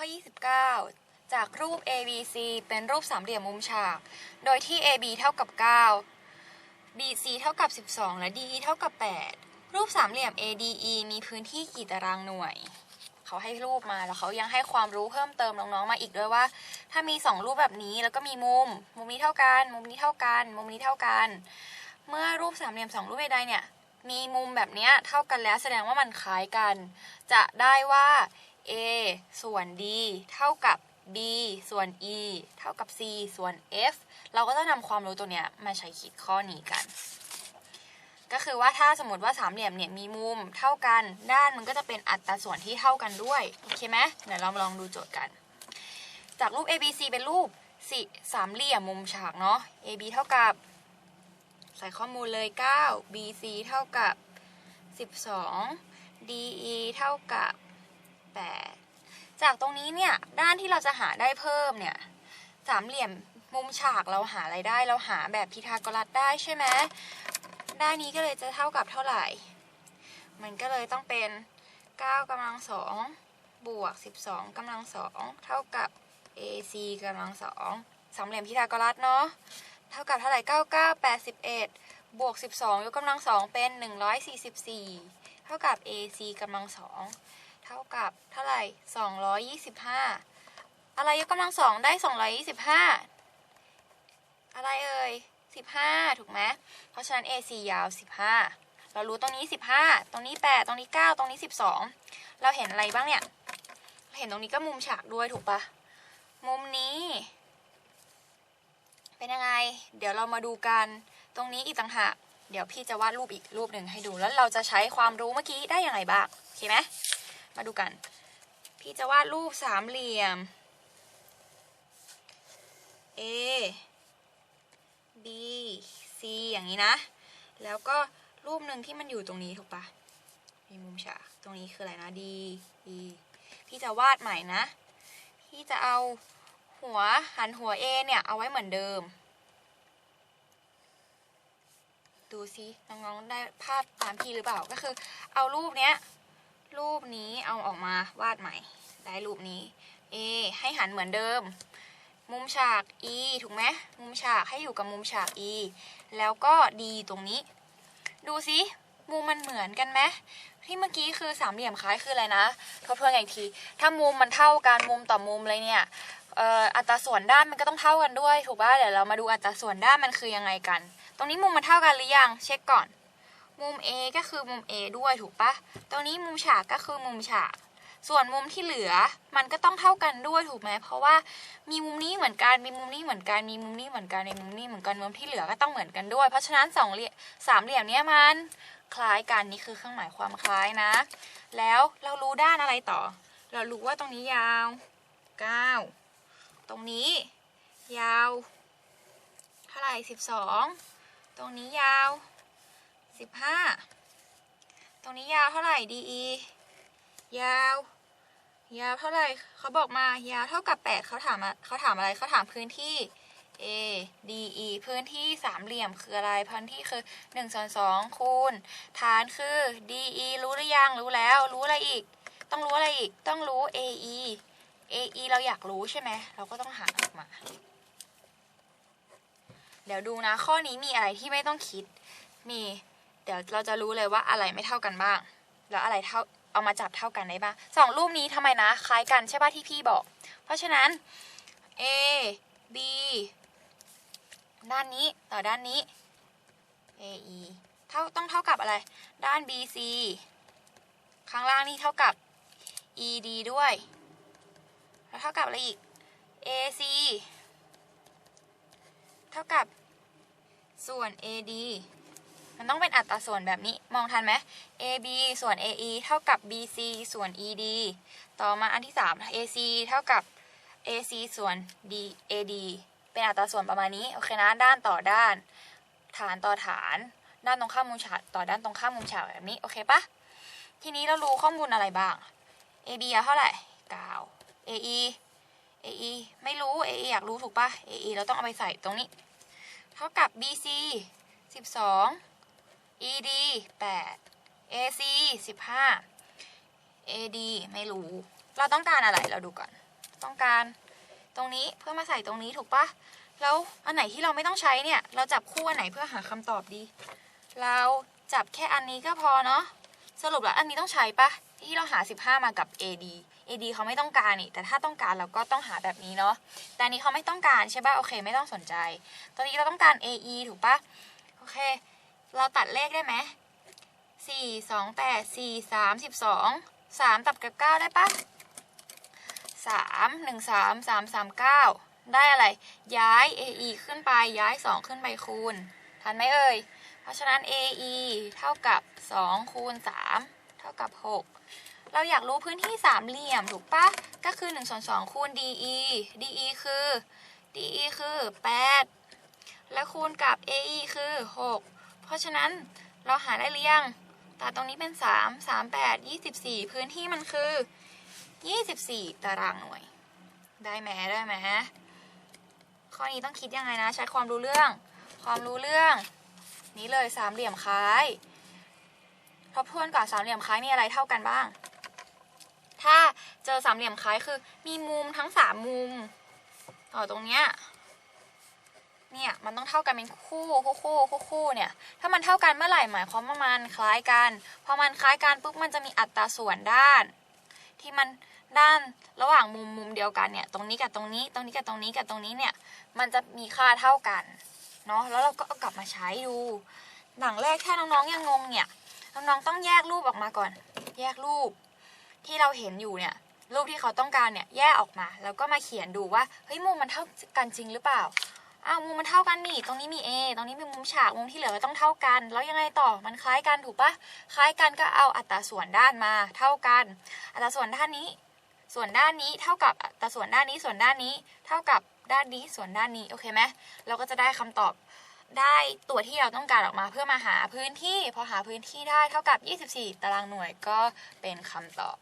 ข้อ 29 จากรูป ABC เป็นรูปสามเหลี่ยมมุมฉาก โดยที่ AB เท่ากับ 9 BC เท่ากับ 12 และ DE เท่ากับ 8 รูปสามเหลี่ยม ADE มีพื้นที่กี่ตารางหน่วย เขาให้รูปมาแล้วเขายังให้ความรู้เพิ่มเติมน้องๆมาอีกด้วยว่า ถ้ามี 2 รูปแบบนี้แล้วก็มีมุม มุมนี้เท่ากัน มุมนี้เท่ากัน มุมนี้เท่ากัน เมื่อรูปสามเหลี่ยมสองรูปใดๆเนี่ยมีมุมแบบนี้เท่ากันแล้วแสดงว่ามันคล้ายกัน จะได้ว่า a ส่วน d เท่ากับ b ส่วน e เท่ากับ c ส่วน f เราก็ต้องนำความรู้ตัวเนี้ยมาใช้คิดข้อนี้กัน ก็คือว่าถ้าสมมติว่าสามเหลี่ยมเนี่ยมีมุมเท่ากันด้านมันก็จะเป็นอัตราส่วนที่เท่ากันด้วย โอเคไหมเดี๋ยวเรามาลองดูโจทย์กัน จากรูป ABC เป็นรูปสี่สามเหลี่ยมมุมฉากเนาะ AB เท่ากับ ใส่ข้อมูลเลย 9 BC เท่ากับ 12 DE เท่ากับ 8 จากตรงนี้เนี่ย ด้านที่เราจะหาได้เพิ่มเนี่ย สามเหลี่ยมมุมฉากเราหาอะไรได้ เราหาแบบพีทาโกรัสได้ใช่ไหมด้านนี้ก็เลยจะเท่ากับเท่าไหร่ มันก็เลยต้องเป็น 9กำลัง2บวก 12กำลัง2เท่ากับ AC กำลัง2สามเหลี่ยมพีทาโกรัสเนาะ เท่ากับเท่าไหร่ 99 81 บวก 12 ยกกำลัง2เป็น 144 เท่ากับ AC กำลัง2 เท่ากับเท่าไหร่ 225 อะไรยกกำลัง2ได้ 225 อะไรเอ่ย 15 ถูกไหมเพราะฉะนั้น AC ยาว 15 เรารู้ตรงนี้ 15 ตรงนี้ 8 ตรงนี้ 9 ตรงนี้ 12 เราเห็นอะไรบ้างเนี่ย เห็นตรงนี้ก็มุมฉากด้วยถูกปะมุมนี้ เป็นยังไง เดี๋ยวเรามาดูกัน ตรงนี้อีกต่างหากเดี๋ยวพี่จะวาดรูปอีกรูปหนึ่งให้ดู แล้วเราจะใช้ความรู้เมื่อกี้ได้อย่างไรบ้าง โอเคไหม มาดูกัน พี่จะวาดรูปสามเหลี่ยม A B C อย่างนี้นะ แล้วก็รูปหนึ่งที่มันอยู่ตรงนี้ถูกปะมีมุมฉากตรงนี้คืออะไรนะ D E พี่จะวาดใหม่นะ พี่จะเอาหัวหันหัว A เนี่ยเอาไว้เหมือนเดิม ดูซิน้องๆได้ภาพตามพี่หรือเปล่า ก็คือเอารูปเนี้ย รูปนี้เอาออกมาวาดใหม่ ได้รูปนี้ A ให้หันเหมือนเดิม มุมฉาก E ถูกไหมมุมฉากให้อยู่กับมุมฉาก E แล้วก็ D ตรงนี้ ดูซิมุมมันเหมือนกันไหมที่เมื่อกี้คือสามเหลี่ยมคล้ายคืออะไรนะทบทวนอีกที ถ้ามุมมันเท่ากันมุมต่อมุมเลยเนี่ยอัตราส่วนด้านมันก็ต้องเท่ากันด้วย ถูกป่ะเดี๋ยวเรามาดูอัตราส่วนด้านมันคือยังไงกัน ตรงนี้มุมมันเท่ากันหรือยัง เช็คก่อน มุม A ก็คือมุม A ด้วยถูกปะตรงนี้มุมฉากก็คือมุมฉาก ส่วนมุมที่เหลือมันก็ต้องเท่ากันด้วยถูกไหมเพราะว่ามีมุมนี้เหมือนกัน มีมุมนี้เหมือนกัน มีมุมนี้เหมือนกันมีมุมนี้เหมือนกัน มุมที่เหลือก็ต้องเหมือนกันด้วย เพราะฉะนั้นสองเหลี่ยมสามเหลี่ยมนี้มันคล้ายกันนี่คือเครื่องหมายความคล้ายนะ แล้วเรารู้ด้านอะไรต่อ เรารู้ว่าตรงนี้ยาว 9 ตรงนี้ ยาว เท่าไหร่ 12 ตรงนี้ยาว 15ตรงนี้ยาวเท่าไหร่ DE ยาว ยาวเท่าไหร่เขาบอกมายาวเท่ากับ8เขาถามเขาถามอะไรเขาถามพื้นที่ A D E พื้นที่สามเหลี่ยมคืออะไร พื้นที่คือ1ส่วน2คูณฐานคือ D E รู้หรือยัง รู้แล้ว รู้อะไรอีก ต้องรู้อะไรอีก ต้องรู้ A E A E เราอยากรู้ใช่ไหม เราก็ต้องหาออกมา เดี๋ยวดูนะ ข้อนี้มีอะไรที่ไม่ต้องคิด มี เดี๋ยวเราจะรู้เลยว่าอะไรไม่เท่ากันบ้าง แล้วอะไรเท่าเอามาจับเท่ากันได้บ้างสองรูปนี้ทำไมนะคล้ายกันใช่ป่ะที่พี่บอก เพราะฉะนั้น A B ด้านนี้ต่อด้านนี้ A E เท่าต้องเท่ากับอะไร ด้าน B C ข้างล่างนี่เท่ากับ E D ด้วย แล้วเท่ากับอะไรอีก A C เท่ากับส่วน A D มันต้องเป็นอัตราส่วนแบบนี้มองทันไหม AB ส่วน AE เท่ากับ BC ส่วน ED ต่อมาอันที่ 3 AC เท่ากับ AC ส่วน D AD เป็นอัตราส่วนประมาณนี้โอเคนะด้านต่อด้าน ฐานต่อฐาน ด้านตรงข้ามมุมฉากต่อด้านตรงข้ามมุมฉากแบบนี้โอเคปะทีนี้เรารู้ข้อมูลอะไรบ้าง AB เท่าไหร่9 AE AE ไม่รู้ AE อยากรู้ถูกปะ AE เราต้องเอาไปใส่ตรงนี้ เท่ากับ BC 12 ED 8 AC 15 AD ไม่รู้ เราต้องการอะไรเราดูก่อน ต้องการตรงนี้เพื่อมาใส่ตรงนี้ถูกปะแล้วอันไหนที่เราไม่ต้องใช้เนี่ย เราจับคู่อันไหนเพื่อหาคำตอบดี เราจับแค่อันนี้ก็พอเนาะสรุปแล้วอันนี้ต้องใช้ปะที่เราหา 15 มากับ AD AD เขาไม่ต้องการนี่แต่ถ้าต้องการเราก็ต้องหาแบบนี้เนาะแต่อันนี้เขาไม่ต้องการใช่ปะโอเค ไม่ต้องสนใจ ตอนนี้เราต้องการ AE ถูกปะโอเค เราตัดเลขได้ไหมสี่สองแปดสี่สามสิบสองสามตัดกับเก้าได้ปะสามหนึ่งสามสามสามเก้าได้อะไร ย้าย AE ขึ้นไปย้ายสองขึ้นไปคูณ ทันไหมเอ่ย เพราะฉะนั้น AE เท่ากับ 2 คูณ 3 เท่ากับ 6 เราอยากรู้พื้นที่สามเหลี่ยมถูกปะก็คือ1ส่วน2คูณ DE DE คือ DE คือ 8 แล้วคูณกับ AE คือ 6 เพราะฉะนั้นเราหาได้หรือยังตัดตรงนี้เป็น 3 3 8 24 พื้นที่มันคือ 24 ตารางหน่วย ได้ไหมได้ไหมข้อนี้ต้องคิดยังไงนะ ใช้ความรู้เรื่อง ความรู้เรื่อง นี้เลยสามเหลี่ยมคล้ายทบทวนก่อนสามเหลี่ยมคล้ายมีอะไรเท่ากันบ้าง ถ้าเจอสามเหลี่ยมคล้ายคือมีมุมทั้งสามมุม ต่อตรงเนี้ย เนี่ยมันต้องเท่ากันเป็นคู่คู่คู่คู่คู่เนี่ยถ้ามันเท่ากันเมื่อไหร่หมายความว่ามันคล้ายกันพอมันคล้ายกันปุ๊บมันจะมีอัตราส่วนด้าน ที่มันด้านระหว่างมุมมุมเดียวกันเนี่ยตรงนี้กับตรงนี้ตรงนี้กับตรงนี้กับตรงนี้เนี่ยมันจะมีค่าเท่ากันเนาะแล้วเราก็เอากลับมาใช้ดูหลังแรกถ้าน้องๆยังงงเนี่ยน้องๆต้องแยกรูปออกมาก่อน แยกรูป ที่เราเห็นอยู่เนี่ยรูปที่เขาต้องการเนี่ยแยกออกมา แล้วก็มาเขียนดูว่าเฮ้ยมุมมันเท่ากันจริงหรือเปล่า อ้าวมุมมันเท่ากันนี่ ตรงนี้มี A ตรงนี้มีมุมฉากมุมที่เหลือก็ต้องเท่ากัน แล้วยังไงต่อมันคล้ายกันถูกปะคล้ายกันก็เอาอัตราส่วนด้านมาเท่ากัน อัตราส่วนด้านนี้ ส่วนด้านนี้เท่ากับอัตราส่วนด้านนี้ส่วนด้านนี้ เท่ากับด้านนี้ส่วนด้านนี้โอเคไหมเราก็จะได้คำตอบได้ตัวที่เราต้องการออกมาเพื่อมาหาพื้นที่ พอหาพื้นที่ได้เท่ากับ 24 ตารางหน่วยก็เป็นคำตอบ